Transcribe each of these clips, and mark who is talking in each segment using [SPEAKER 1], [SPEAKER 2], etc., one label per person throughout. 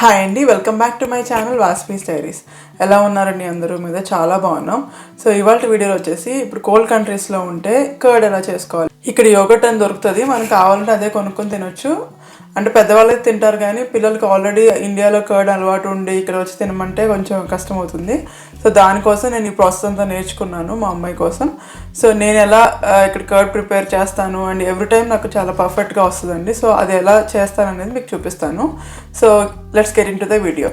[SPEAKER 1] Hi అండి welcome back to my channel వాస్పీ స్టైరీస్ ఎలా ఉన్నారండి అందరూ? మీద చాలా బాగున్నాం. సో ఇవాళ వీడియోలో వచ్చేసి ఇప్పుడు కోల్డ్ కంట్రీస్లో ఉంటే కర్డ్ ఎలా చేసుకోవాలి? ఇక్కడ యోగట్ అని దొరుకుతుంది మనకు కావాలంటే అదే కొనుక్కొని తినొచ్చు. అంటే పెద్దవాళ్ళే తింటారు కానీ పిల్లలకి ఆల్రెడీ ఇండియాలో కర్డ్ అలవాటు ఉండి ఇక్కడ వచ్చి తినమంటే కొంచెం కష్టం అవుతుంది. సో దానికోసం నేను ఈ ప్రాసెస్ అంతా నేర్చుకున్నాను మా అమ్మాయి కోసం. సో నేను ఎలా ఇక్కడ కర్డ్ ప్రిపేర్ చేస్తాను అండ్ ఎవ్రీ టైం నాకు చాలా పర్ఫెక్ట్గా వస్తుందండి. సో అది ఎలా చేస్తాను అనేది మీకు చూపిస్తాను. So let's get into the video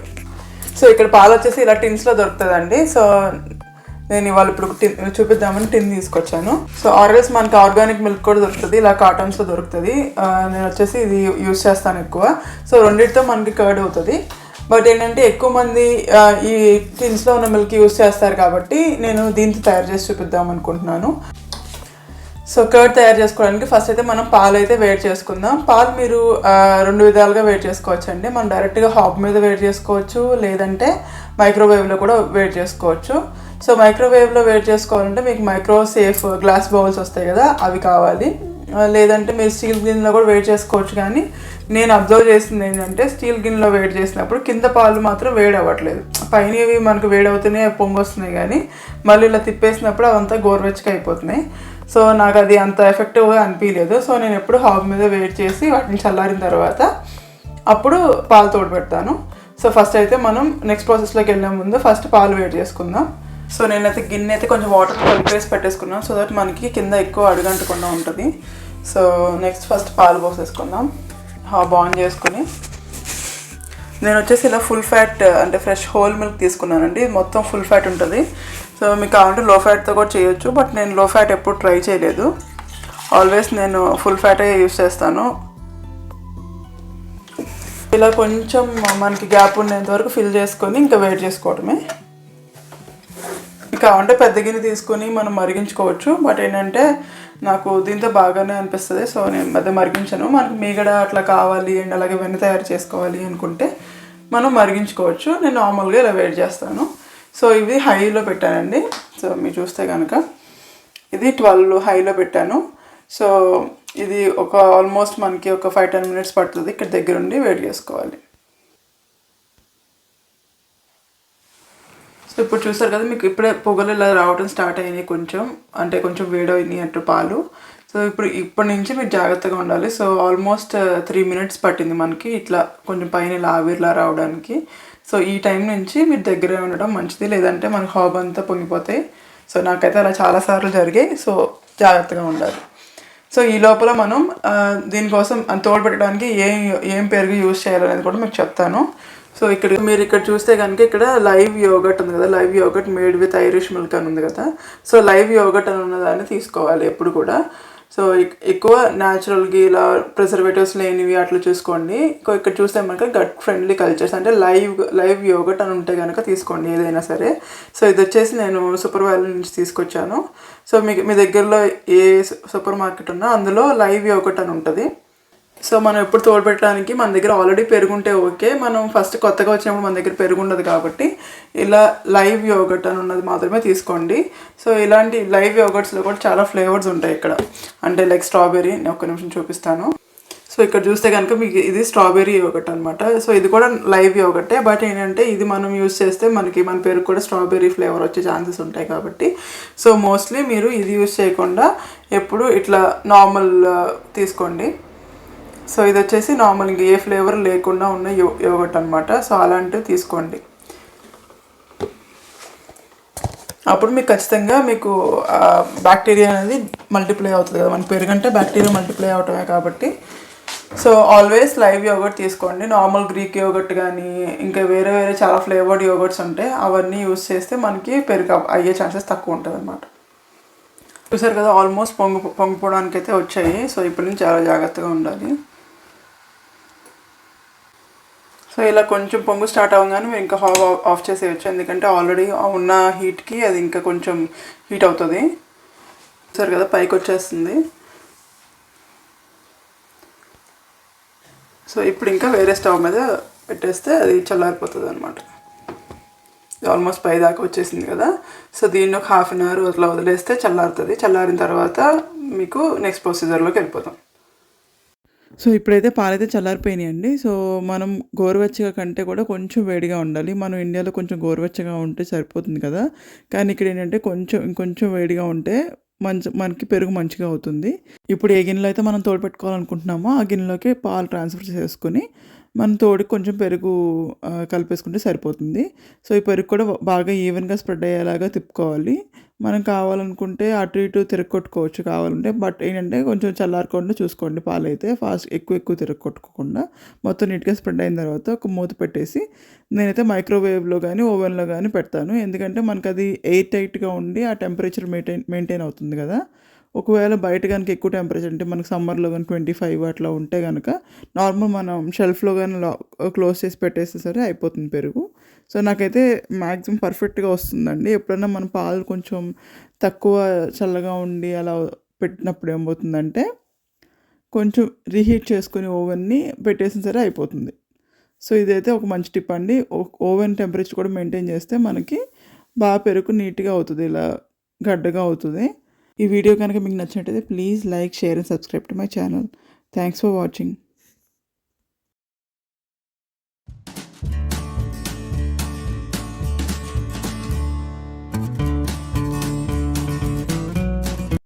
[SPEAKER 1] so ఇక్కడ పాలు వచ్చేసి ఇలా టిన్స్లో దొరుకుతుందండి. సో నేను ఇవాళ ఇప్పుడు టిన్ చూపిద్దామని టిన్ తీసుకొచ్చాను. సో ఆర్గల్స్ మనకి ఆర్గానిక్ మిల్క్ కూడా దొరుకుతుంది ఇలా కాటన్స్లో దొరుకుతుంది. Uh, నేను వచ్చేసి ఇది యూస్ చేస్తాను ఎక్కువ. సో రెండింటితో మనకి కర్డ్ అవుతుంది. బట్ ఏంటంటే ఎక్కువ మంది uh, ఈ టిన్స్లో ఉన్న మిల్క్ యూస్ చేస్తారు కాబట్టి నేను దీంతో తయారు చేసి చూపిద్దాం అనుకుంటున్నాను సో కర్డ్ తయారు చేసుకోవడానికి ఫస్ట్ అయితే మనం పాలు అయితే వేడి చేసుకుందాం. పాలు మీరు రెండు విధాలుగా వేడి చేసుకోవచ్చు అండి మనం డైరెక్ట్గా హాబ్ మీద వేడి చేసుకోవచ్చు లేదంటే మైక్రోవేవ్లో కూడా వేడి చేసుకోవచ్చు. సో మైక్రోవేవ్లో వేడి చేసుకోవాలంటే మీకు మైక్రో సేఫ్ గ్లాస్ బౌల్స్ వస్తాయి కదా అవి కావాలి. లేదంటే మీరు స్టీల్ గిన్నెలో కూడా వేడి చేసుకోవచ్చు కానీ నేను అబ్జర్వ్ చేసింది ఏంటంటే స్టీల్ గిన్నెలో వేడి చేసినప్పుడు కింద పాలు మాత్రం వేడి అవ్వట్లేదు. పైన మనకు వేడి అవుతూనే పొంగొస్తున్నాయి కానీ మళ్ళీ ఇలా తిప్పేసినప్పుడు అవంతా గోరువెచ్చగా అయిపోతున్నాయి. సో నాకు అది అంత ఎఫెక్టివ్గా అనిపించలేదు సో నేను ఎప్పుడు హాబ్ మీద వెయిట్ చేసి వాటిని చల్లారిన తర్వాత అప్పుడు పాలు తోడు పెడతాను. సో ఫస్ట్ అయితే మనం నెక్స్ట్ ప్రాసెస్లోకి వెళ్ళే ముందు ఫస్ట్ పాలు వేడి చేసుకుందాం. సో నేనైతే గిన్నె అయితే కొంచెం వాటర్ కలిపేసి పెట్టేసుకున్నాను సో దట్ మనకి కింద ఎక్కువ అడుగంటకుండా ఉంటుంది. సో నెక్స్ట్ ఫస్ట్ పాలు పోసేసుకుందాం. హాబ్ ఆన్ చేసుకుని. నేను వచ్చేసి ఇలా ఫుల్ ఫ్యాట్ అంటే ఫ్రెష్ హోల్ మిల్క్ తీసుకున్నానండి. మొత్తం ఫుల్ ఫ్యాట్ ఉంటుంది. సో మీకు కావాలంటే లో ఫ్యాట్తో కూడా చేయొచ్చు బట్ నేను లో ఫ్యాట్ ఎప్పుడు ట్రై చేయలేదు. ఆల్వేస్ నేను ఫుల్ ఫ్యాటే యూస్ చేస్తాను. ఇలా కొంచెం మనకి గ్యాప్ ఉండేంత వరకు ఫిల్ చేసుకొని ఇంకా వెయిట్ చేసుకోవడమే. కావంటే పెద్ద గిన్నె తీసుకొని మనం మరిగించుకోవచ్చు బట్ ఏంటంటే నాకు దీంతో బాగానే అనిపిస్తుంది సో నేను పెద్ద మరిగించను. మనకు మీగడ అట్లా కావాలి అండ్ అలాగే వెన్న తయారు చేసుకోవాలి అనుకుంటే మనం మరిగించుకోవచ్చు. నేను నార్మల్గా ఇలా వెయిట్ చేస్తాను. సో ఇవి హైలో పెట్టానండి. సో మీరు చూస్తే కనుక ఇది ట్వెల్వ్ హైలో పెట్టాను. సో ఇది ఒక ఆల్మోస్ట్ మనకి ఒక ఫైవ్ టెన్ మినిట్స్ పడుతుంది. ఇక్కడ దగ్గరుండి వెయిట్ చేసుకోవాలి. సో ఇప్పుడు చూసారు కదా మీకు ఇప్పుడే పొగలు ఇలా రావడం స్టార్ట్ అయినాయి కొంచెం. అంటే కొంచెం వేడైనాయి అట్టు పాలు. సో ఇప్పుడు ఇప్పటి నుంచి మీరు జాగ్రత్తగా ఉండాలి. సో ఆల్మోస్ట్ త్రీ మినిట్స్ పట్టింది మనకి ఇట్లా కొంచెం పైన ఇలా ఆవిరిలా రావడానికి. సో ఈ టైం నుంచి మీరు దగ్గరే ఉండడం మంచిది. లేదంటే మన హాబ్ అంతా పొంగిపోతాయి సో నాకైతే అలా చాలాసార్లు జరిగాయి. సో జాగ్రత్తగా ఉండాలి. సో ఈ లోపల మనం దీనికోసం తోడ్పెట్టడానికి ఏం ఏం పెరుగు యూజ్ చేయాలనేది కూడా మీకు చెప్తాను. సో ఇక్కడ మీరు ఇక్కడ చూస్తే కనుక ఇక్కడ లైవ్ యోగట్ ఉంది కదా. Live yogurt made with Irish milk అని ఉంది కదా. సో లైవ్ యోగట్ అని ఉన్నదాన్ని తీసుకోవాలి ఎప్పుడు కూడా. సో ఎక్కువ న్యాచురల్గా ఇలా ప్రిజర్వేటివ్స్ లేనివి అట్లా చూసుకోండి. ఇక్కడ చూస్తే మనకి గట్ ఫ్రెండ్లీ కల్చర్స్ అంటే లైవ్ లైవ్ యోగట్ అని ఉంటే కనుక తీసుకోండి ఏదైనా సరే. సో ఇది వచ్చేసి నేను సూపర్ వాల్యూ నుంచి తీసుకొచ్చాను. సో మీకు మీ దగ్గరలో ఏ సూపర్ మార్కెట్ ఉన్నా అందులో లైవ్ యోగట్ అని ఉంటుంది. సో మనం ఎప్పుడు తోడుపెట్టడానికి మన దగ్గర ఆల్రెడీ పెరుగుంటే ఓకే మనం ఫస్ట్ కొత్తగా వచ్చినప్పుడు మన దగ్గర పెరుగుండదు కాబట్టి ఇలా లైవ్ యోగట్ అని ఉన్నది మాత్రమే తీసుకోండి. సో ఇలాంటి లైవ్ యోగట్స్లో కూడా చాలా ఫ్లేవర్స్ ఉంటాయి ఇక్కడ. అంటే లైక్ స్ట్రాబెర్రీ నేను ఒక్క నిమిషం చూపిస్తాను. సో ఇక్కడ చూస్తే కనుక మీకు ఇది స్ట్రాబెర్రీ యోగట్ అనమాట సో ఇది కూడా లైవ్ యోగటే బట్ ఏంటంటే ఇది మనం యూస్ చేస్తే మనకి మన పేరు కూడా స్ట్రాబెర్రీ ఫ్లేవర్ వచ్చే ఛాన్సెస్ ఉంటాయి కాబట్టి. సో మోస్ట్లీ మీరు ఇది యూస్ చేయకుండా ఎప్పుడు ఇట్లా నార్మల్ uh, తీసుకోండి. సో ఇది వచ్చేసి నార్మల్ ఏ ఫ్లేవర్ లేకుండా ఉన్న యో యోగట్ అనమాట సో అలాంటివి తీసుకోండి. అప్పుడు మీకు ఖచ్చితంగా మీకు బ్యాక్టీరియా అనేది మల్టిప్లై అవుతుంది కదా. మనకి పెరుగంటే బ్యాక్టీరియా మల్టిప్లై అవటమే కాబట్టి. సో ఆల్వేస్ లైవ్ యోగట్ తీసుకోండి. నార్మల్ గ్రీక్ యోగట్ కానీ ఇంకా వేరే వేరే చాలా ఫ్లేవర్డ్ యోగట్స్ ఉంటాయి అవన్నీ యూస్ చేస్తే మనకి పెరుగు అయ్యే ఛాన్సెస్ తక్కువ ఉంటుంది అనమాట చూసారు కదా ఆల్మోస్ట్ పొంగు పొంగిపోవడానికి అయితే వచ్చాయి. సో ఇప్పటి నుంచి చాలా జాగ్రత్తగా ఉండాలి. సో ఇలా కొంచెం పొంగు స్టార్ట్ అవ్వగానే మేము ఇంకా హాఫ్ ఆఫ్ చేసేయచ్చు. ఎందుకంటే ఆల్రెడీ ఉన్న హీట్కి అది ఇంకా కొంచెం హీట్ అవుతుంది. సరే కదా పైకి వచ్చేస్తుంది సో ఇప్పుడు ఇంకా వేరే స్టవ్ మీద పెట్టేస్తే అది చల్లారిపోతుంది అనమాట ఆల్మోస్ట్ పై దాకా వచ్చేసింది కదా. సో దీన్ని ఒక హాఫ్ అన్ అవర్ అట్లా వదిలేస్తే చల్లారుతుంది. చల్లారిన తర్వాత మీకు నెక్స్ట్ ప్రొసీజర్లోకి వెళ్ళిపోతాం. సో ఇప్పుడైతే పాలైతే చల్లారిపోయినాయండి. సో మనం గోరువెచ్చగా కంటే కూడా కొంచెం వేడిగా ఉండాలి. మనం ఇండియాలో కొంచెం గోరువెచ్చగా ఉంటే సరిపోతుంది కదా. కానీ ఇక్కడ ఏంటంటే కొంచెం ఇంకొంచెం వేడిగా ఉంటే మంచి మనకి పెరుగు మంచిగా అవుతుంది. ఇప్పుడు ఏ గిన్నెలో అయితే మనం తోడు పెట్టుకోవాలనుకుంటున్నామో ఆ గిన్నెలోకి పాలు ట్రాన్స్ఫర్ చేసుకొని మనం తోడు కొంచెం పెరుగు కలిపేసుకుంటే సరిపోతుంది. సో ఈ పెరుగు కూడా బాగా ఈవెన్గా స్ప్రెడ్ అయ్యేలాగా తిప్పుకోవాలి. మనం కావాలనుకుంటే అటు ఇటు తిరగొట్టుకోవచ్చు కావాలంటే. బట్ ఏంటంటే కొంచెం చల్లారకుండా చూసుకోండి పాలు అయితే ఫాస్ట్ ఎక్కువ ఎక్కువ తిరగొట్టుకోకుండా. మొత్తం నీట్గా స్ప్రెడ్ అయిన తర్వాత ఒక మూత పెట్టేసి నేనైతే మైక్రోవేవ్లో కానీ ఓవెన్లో కానీ పెడతాను. ఎందుకంటే మనకు అది ఎయిర్ టైట్గా ఉండి ఆ టెంపరేచర్ మెయింటైన్ మెయింటైన్ అవుతుంది కదా. ఒకవేళ బయట కనుక ఎక్కువ టెంపరేచర్ అంటే మనకి సమ్మర్లో కానీ ట్వంటీ ఫైవ్ అట్లా ఉంటే కనుక నార్మల్ మనం షెల్ఫ్లో కానీ క్లోజ్ చేసి పెట్టేస్తే సరే అయిపోతుంది పెరుగు. సో నాకైతే మ్యాక్సిమం పర్ఫెక్ట్గా వస్తుందండి. ఎప్పుడైనా మన పాలు కొంచెం తక్కువ చల్లగా ఉండి అలా పెట్టినప్పుడు ఏమవుతుందంటే కొంచెం రీహీట్ చేసుకుని ఓవెన్ని పెట్టేసిన సరే అయిపోతుంది. సో ఇదైతే ఒక మంచి టిప్ అండి. ఓవెన్ టెంపరేచర్ కూడా మెయింటైన్ చేస్తే మనకి బాగా పెరుగు నీట్గా అవుతుంది ఇలా గడ్డగా అవుతుంది. ఈ వీడియో కనుక మీకు నచ్చినట్టయితే please like share and subscribe to my channel. Thanks for watching